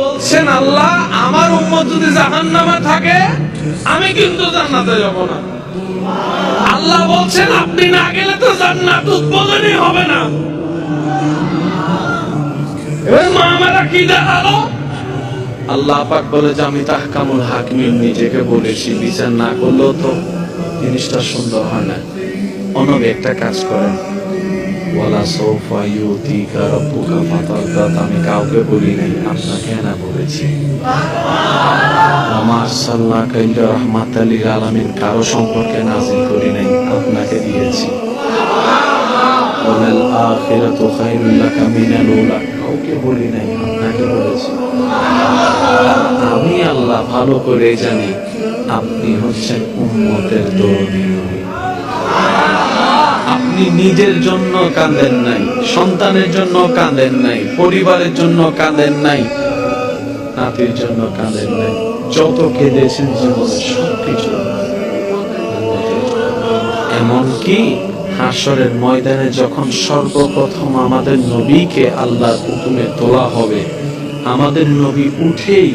বলছেন, আল্লাহ, আমার উম্মত যদি থাকে, আমি কিন্তু জান্নাতে যাব না। আল্লাহ বলছেন, আপনি না গেলে তো জান্নাত উদ্বোধনই হবে পাক বলে, যে আমি নিজেকে বলেছি, বিচার না করলেও তো জিনিসটা সুন্দর হয় না। অনবে একটা কাজ করেন। ওয়ালা সৌফা ইউতিকা রাব্বুকা ফাতারদাত আমি কাউকে বলি নাই, আপনাকে না বলেছি। আমার সাল্লাহ কাইল্লা রহমাত আলীর আলামিন কারও সম্পর্কে নাজিল করি নাই, আপনাকে দিয়েছি। ওয়ালাল আখিরাতু খায়রুল লাকা মিনাল উলা, কাউকে বলি নাই, আপনাকে বলেছি। আমি আল্লাহ ভালো করে জানি, আপনি হচ্ছেন উম্মতের দরদি আপনি নিজের জন্য কাঁদেন নাই, সন্তানের জন্য কাঁদেন নাই, পরিবারের জন্য কাঁদেন নাই, নাতির জন্য কাঁদেন নাই, যত কেঁদেছেন জীবনে সবকিছু। এমনকি হাসরের ময়দানে যখন সর্বপ্রথম আমাদের নবীকে আল্লাহর হুকুমে তোলা হবে, আমাদের নবী উঠেই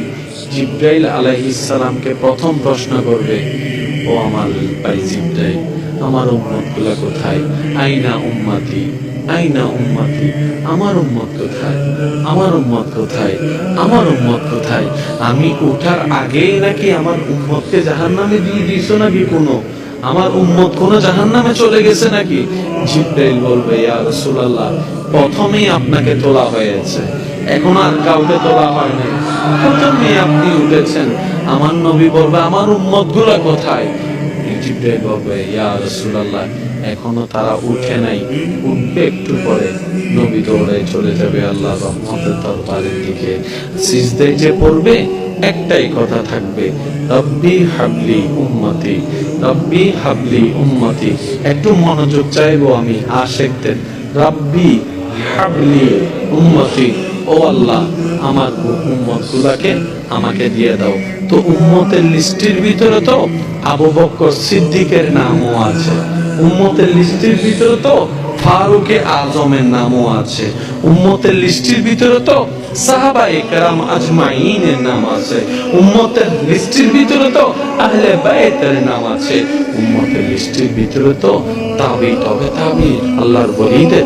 জিব্রাইল আলাইহিসসালামকে প্রথম প্রশ্ন করবে, ও আমার জিব্রাইল আমার উম্মতগুলা কোথায়? আইনা উম্মাতি আইনা উম্মাতি, আমার উম্মত কোথায়? আমার উম্মত কোথায়? আমার উম্মত কোথায়? আমি ওঠার আগেই নাকি আমার উম্মতকে জাহান্নামে দিয়ে দিছো নাকি কোনো? আমার উম্মত কোন জাহান্নামে চলে গেছে নাকি? জিব্রাইল বলবে, ইয়া রাসূলুল্লাহ, প্রথমেই আপনাকে তোলা হয়েছে। এখন আর কাউকে তোলা হয় নাই। প্রথমেই আপনি উঠেছেন। আমার নবী বলবে, আমার উম্মতগুলা কোথায়? জিব্রাইল বলবে, ইয়া রাসূলুল্লাহ, এখনও তারা উঠে নাই। উঠবে একটু পরে নবী দৌড়ে চলে যাবে আল্লাহ রহমতের দরবারের দিকে। সিজদায় যে পড়বে, একটাই কথা থাকবে, রব্বি হাবলি উম্মতি, রব্বি হাবলি উম্মতি। একটু মনোযোগ চাইব আমি আশেকদের, রব্বি হাবলি উম্মতি। ও আল্লাহ, আমার উম্মত গুলাকে আমাকে দিয়ে দাও। তো উম্মতের লিস্টের ভিতরে তো আবু সিদ্দিকের নামও আছে। উম্মতের লিস্টের ভিতরে তো ফারুকে আজমের নামও আছে। উম্মতের লিস্টের ভিতরে তো সাহাবা একরাম আজমাইনের নাম আছে। উম্মতের লিস্টের ভিতরে তো আহলে বাইতের নাম আছে। উম্মতের লিস্টের ভিতরে তো তাবি তবে তাবি, আল্লাহর বলিদের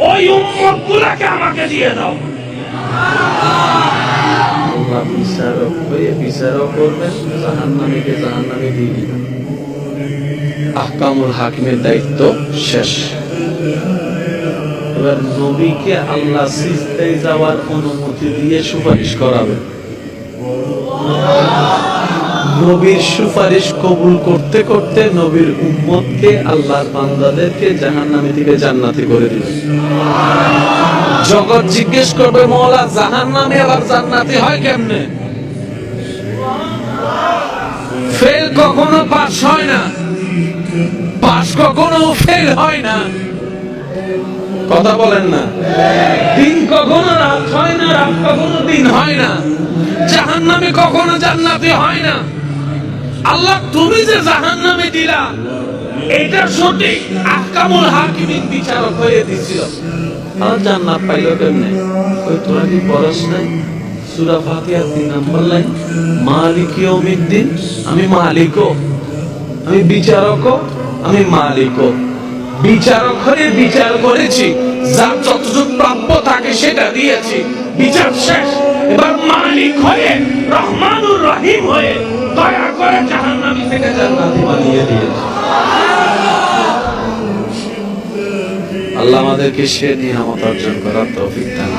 ওই উম্মত গুলাকে আমাকে দিয়ে দাও। বিচারক হয়ে করবেন দায়িত্ব শেষ। এবার নবীকে যাওয়ার অনুমতি দিয়ে সুপারিশ করাবেন নবীর সুপারিশ কবুল করতে করতে নবীর উম্মতকে আল্লাহর বান্দাদেরকে জাহান্নামী থেকে জান্নাতি করে দিবেন জগৎ জিজ্ঞেস করবে মৌলা জাহান্নামী আবার জান্নাতি হয় কেমনে? ফেল কখনো পাস হয় না। পাস কখনো ফেল হয় না। কথা বলেন না। দিন কখনো রাত হয় না, রাত কখনো দিন হয় না। জাহান্নামে কখনো জান্নাতি হয় না। আল্লাহ তুমি যে জাহান্নামে দিলা, এটা সঠিক আহকামুল হাকিমিন বিচারক হয়ে দিছিল। আর জান্নাত পাইলো কেমনে? ওই তোরা কি নাই? সূরা ফাতিহা তিন নম্বর লাইন। আমি মালিকও। আমি বিচারকও, আমি মালিকও। বিচারক হয়ে বিচার করেছি, যার যতটুকু প্রাপ্য সেটা দিয়েছি বিচার শেষ এবার মালিক হয়ে, রহমানুর রহিম হয়ে দয়া করে জাহান্নামী থেকে জান্নাতি বানিয়ে দিয়েছি আল্লাহ আমাদেরকে সে নিয়ামত অর্জন করার তৌফিক দান।